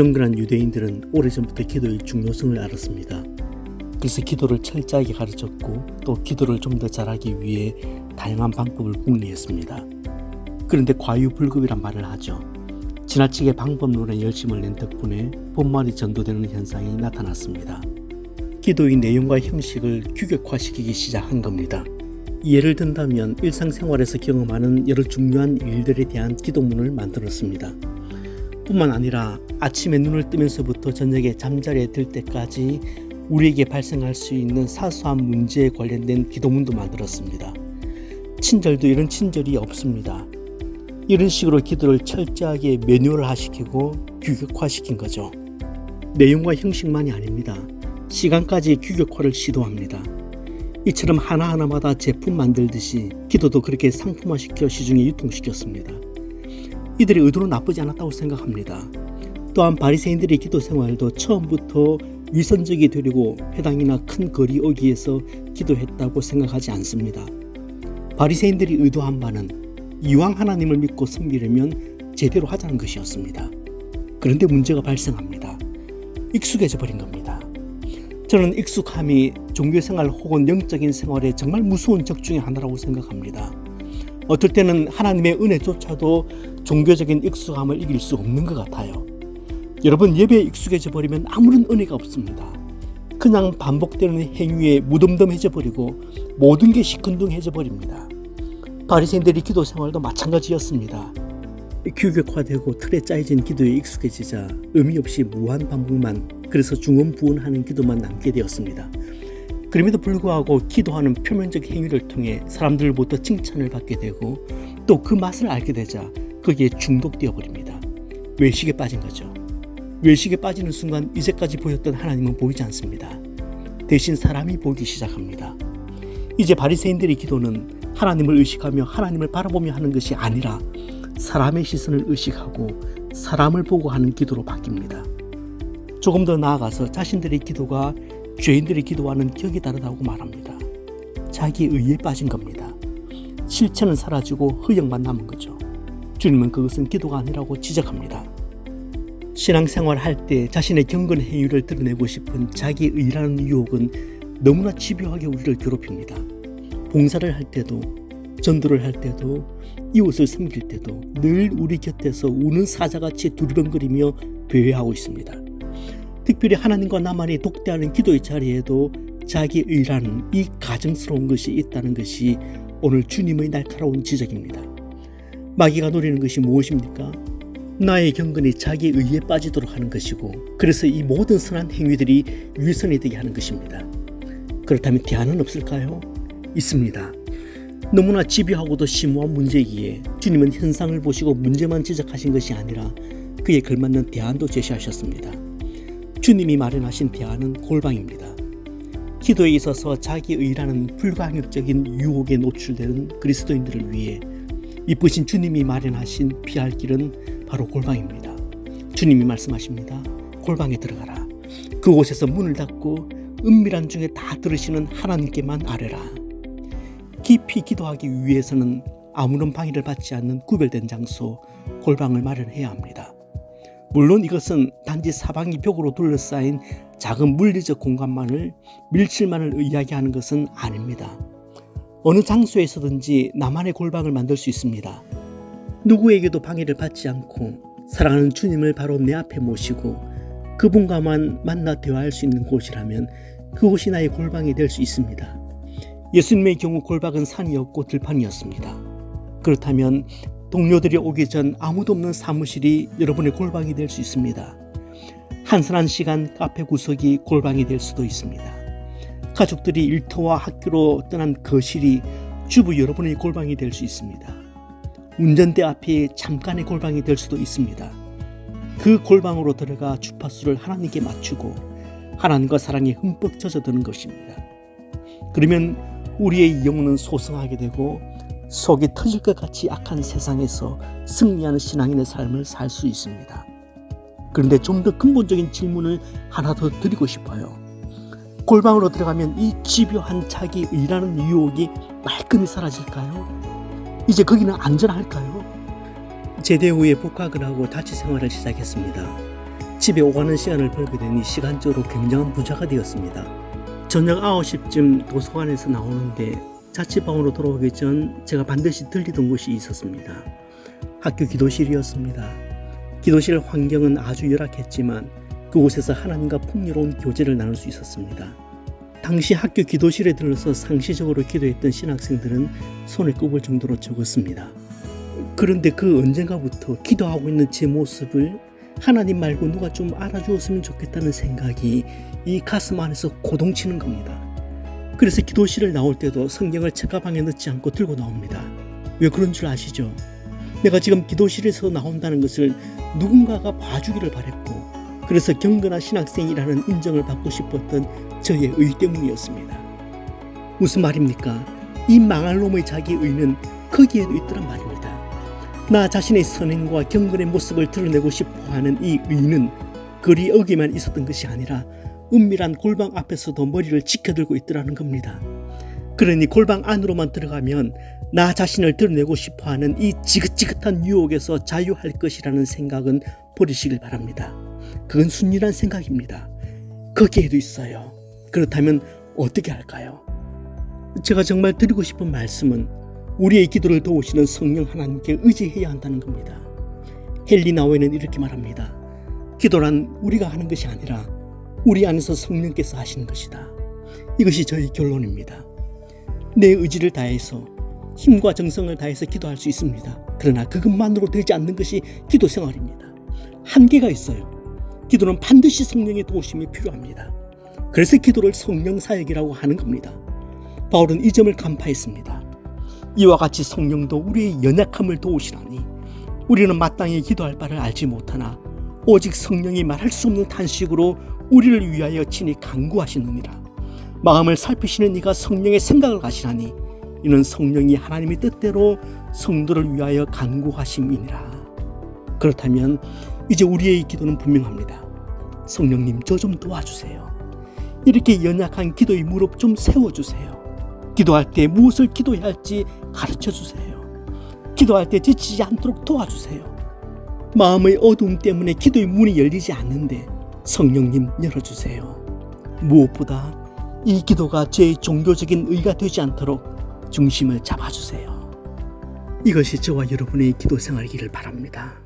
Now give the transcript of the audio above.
경건한 유대인들은 오래전부터 기도의 중요성을 알았습니다. 그래서 기도를 철저하게 가르쳤고 또 기도를 좀 더 잘하기 위해 다양한 방법을 궁리했습니다. 그런데 과유불급이란 말을 하죠. 지나치게 방법론에 열심을 낸 덕분에 본말이 전도되는 현상이 나타났습니다. 기도의 내용과 형식을 규격화시키기 시작한 겁니다. 예를 든다면 일상생활에서 경험하는 여러 중요한 일들에 대한 기도문을 만들었습니다. 뿐만 아니라 아침에 눈을 뜨면서부터 저녁에 잠자리에 들 때까지 우리에게 발생할 수 있는 사소한 문제에 관련된 기도문도 만들었습니다. 친절도 이런 친절이 없습니다. 이런 식으로 기도를 철저하게 매뉴얼화시키고 규격화시킨 거죠. 내용과 형식만이 아닙니다. 시간까지 규격화를 시도합니다. 이처럼 하나하나마다 제품 만들듯이 기도도 그렇게 상품화시켜 시중에 유통시켰습니다. 이들의 의도는 나쁘지 않았다고 생각합니다. 또한 바리새인들의 기도 생활도 처음부터 위선적이 되려고 회당이나 큰 거리 오기에서 기도했다고 생각하지 않습니다. 바리새인들이 의도한 바는 이왕 하나님을 믿고 섬기려면 제대로 하자는 것이었습니다. 그런데 문제가 발생합니다. 익숙해져 버린 겁니다. 저는 익숙함이 종교 생활 혹은 영적인 생활에 정말 무서운 적 중의 하나라고 생각합니다. 어떨 때는 하나님의 은혜조차도 종교적인 익숙함을 이길 수 없는 것 같아요. 여러분 예배에 익숙해져 버리면 아무런 은혜가 없습니다. 그냥 반복되는 행위에 무덤덤해져 버리고 모든 게 시큰둥해져 버립니다. 바리새인들의 기도 생활도 마찬가지였습니다. 규격화되고 틀에 짜여진 기도에 익숙해지자 의미 없이 무한 반복만 그래서 중언부언하는 기도만 남게 되었습니다. 그럼에도 불구하고 기도하는 표면적 행위를 통해 사람들로부터 칭찬을 받게 되고 또 그 맛을 알게 되자 거기에 중독되어 버립니다. 외식에 빠진 거죠. 외식에 빠지는 순간 이제까지 보였던 하나님은 보이지 않습니다. 대신 사람이 보이기 시작합니다. 이제 바리새인들의 기도는 하나님을 의식하며 하나님을 바라보며 하는 것이 아니라 사람의 시선을 의식하고 사람을 보고 하는 기도로 바뀝니다. 조금 더 나아가서 자신들의 기도가 죄인들의 기도와는 격이 다르다고 말합니다. 자기 의에 빠진 겁니다. 실체는 사라지고 흐역만 남은 거죠. 주님은 그것은 기도가 아니라고 지적합니다. 신앙생활 할 때 자신의 경건 행위를 드러내고 싶은 자기 의라는 유혹은 너무나 집요하게 우리를 괴롭힙니다. 봉사를 할 때도 전도를 할 때도 이웃을 섬길 때도 늘 우리 곁에서 우는 사자같이 두리번거리며 배회하고 있습니다. 특별히 하나님과 나만이 독대하는 기도의 자리에도 자기 의라는 이 가증스러운 것이 있다는 것이 오늘 주님의 날카로운 지적입니다. 마귀가 노리는 것이 무엇입니까? 나의 경건이 자기 의에 빠지도록 하는 것이고 그래서 이 모든 선한 행위들이 위선이 되게 하는 것입니다. 그렇다면 대안은 없을까요? 있습니다. 너무나 집요하고도 심오한 문제이기에 주님은 현상을 보시고 문제만 지적하신 것이 아니라 그에 걸맞는 대안도 제시하셨습니다. 주님이 마련하신 대안은 골방입니다. 기도에 있어서 자기 의라는 불가항력적인 유혹에 노출되는 그리스도인들을 위해 이쁘신 주님이 마련하신 피할 길은 바로 골방입니다. 주님이 말씀하십니다. 골방에 들어가라. 그곳에서 문을 닫고 은밀한 중에 다 들으시는 하나님께만 아뢰라. 깊이 기도하기 위해서는 아무런 방해를 받지 않는 구별된 장소, 골방을 마련해야 합니다. 물론 이것은 단지 사방이 벽으로 둘러싸인 작은 물리적 공간만을 밀실만을 이야기하는 것은 아닙니다. 어느 장소에서든지 나만의 골방을 만들 수 있습니다. 누구에게도 방해를 받지 않고 사랑하는 주님을 바로 내 앞에 모시고 그분과만 만나 대화할 수 있는 곳이라면 그곳이 나의 골방이 될 수 있습니다. 예수님의 경우 골방은 산이었고 들판이었습니다. 그렇다면 동료들이 오기 전 아무도 없는 사무실이 여러분의 골방이 될 수 있습니다. 한산한 시간 카페 구석이 골방이 될 수도 있습니다. 가족들이 일터와 학교로 떠난 거실이 주부 여러분의 골방이 될 수 있습니다. 운전대 앞이 잠깐의 골방이 될 수도 있습니다. 그 골방으로 들어가 주파수를 하나님께 맞추고 하나님과 사랑에 흠뻑 젖어드는 것입니다. 그러면 우리의 영혼은 소성하게 되고 속이 터질 것 같이 악한 세상에서 승리하는 신앙인의 삶을 살 수 있습니다. 그런데 좀 더 근본적인 질문을 하나 더 드리고 싶어요. 골방으로 들어가면 이 집요한 자기 의라는 유혹이 말끔히 사라질까요? 이제 거기는 안전할까요? 제대 후에 복학을 하고 다치 생활을 시작했습니다. 집에 오가는 시간을 벌게 되니 시간적으로 굉장한 부자가 되었습니다. 저녁 9시쯤 도서관에서 나오는데 자취방으로 돌아오기 전 제가 반드시 들리던 곳이 있었습니다. 학교 기도실이었습니다. 기도실 환경은 아주 열악했지만 그곳에서 하나님과 풍요로운 교제를 나눌 수 있었습니다. 당시 학교 기도실에 들러서 상시적으로 기도했던 신학생들은 손에 꼽을 정도로 적었습니다. 그런데 그 언젠가부터 기도하고 있는 제 모습을 하나님 말고 누가 좀 알아주었으면 좋겠다는 생각이 이 가슴 안에서 고동치는 겁니다. 그래서 기도실을 나올 때도 성경을 책가방에 넣지 않고 들고 나옵니다. 왜 그런 줄 아시죠? 내가 지금 기도실에서 나온다는 것을 누군가가 봐주기를 바랬고, 그래서 경건한 신학생이라는 인정을 받고 싶었던 저의 의 때문이었습니다. 무슨 말입니까? 이 망할 놈의 자기 의는 거기에도 있더란 말입니다. 나 자신의 선행과 경건의 모습을 드러내고 싶어 하는 이 의는 거리 어기만 있었던 것이 아니라 은밀한 골방 앞에서도 머리를 지켜들고 있더라는 겁니다. 그러니 골방 안으로만 들어가면 나 자신을 드러내고 싶어 하는 이 지긋지긋한 유혹에서 자유할 것이라는 생각은 버리시길 바랍니다. 그건 순진한 생각입니다. 거기에도 있어요. 그렇다면 어떻게 할까요? 제가 정말 드리고 싶은 말씀은 우리의 기도를 도우시는 성령 하나님께 의지해야 한다는 겁니다. 헨리 나웨는 이렇게 말합니다. 기도란 우리가 하는 것이 아니라 우리 안에서 성령께서 하시는 것이다. 이것이 저의 결론입니다. 내 의지를 다해서 힘과 정성을 다해서 기도할 수 있습니다. 그러나 그것만으로 되지 않는 것이 기도 생활입니다. 한계가 있어요. 기도는 반드시 성령의 도우심이 필요합니다. 그래서 기도를 성령 사역이라고 하는 겁니다. 바울은 이 점을 간파했습니다. 이와 같이 성령도 우리의 연약함을 도우시라니 우리는 마땅히 기도할 바를 알지 못하나 오직 성령이 말할 수 없는 탄식으로 우리를 위하여 친히 간구하시느니라. 마음을 살피시는 이가 성령의 생각을 가시나니 이는 성령이 하나님의 뜻대로 성도를 위하여 간구하심이니라. 그렇다면 이제 우리의 기도는 분명합니다. 성령님 저 좀 도와주세요. 이렇게 연약한 기도의 무릎 좀 세워주세요. 기도할 때 무엇을 기도해야 할지 가르쳐 주세요. 기도할 때 지치지 않도록 도와주세요. 마음의 어두움 때문에 기도의 문이 열리지 않는데 성령님 열어주세요. 무엇보다 이 기도가 제 종교적인 의가 되지 않도록 중심을 잡아주세요. 이것이 저와 여러분의 기도 생활이기를 바랍니다.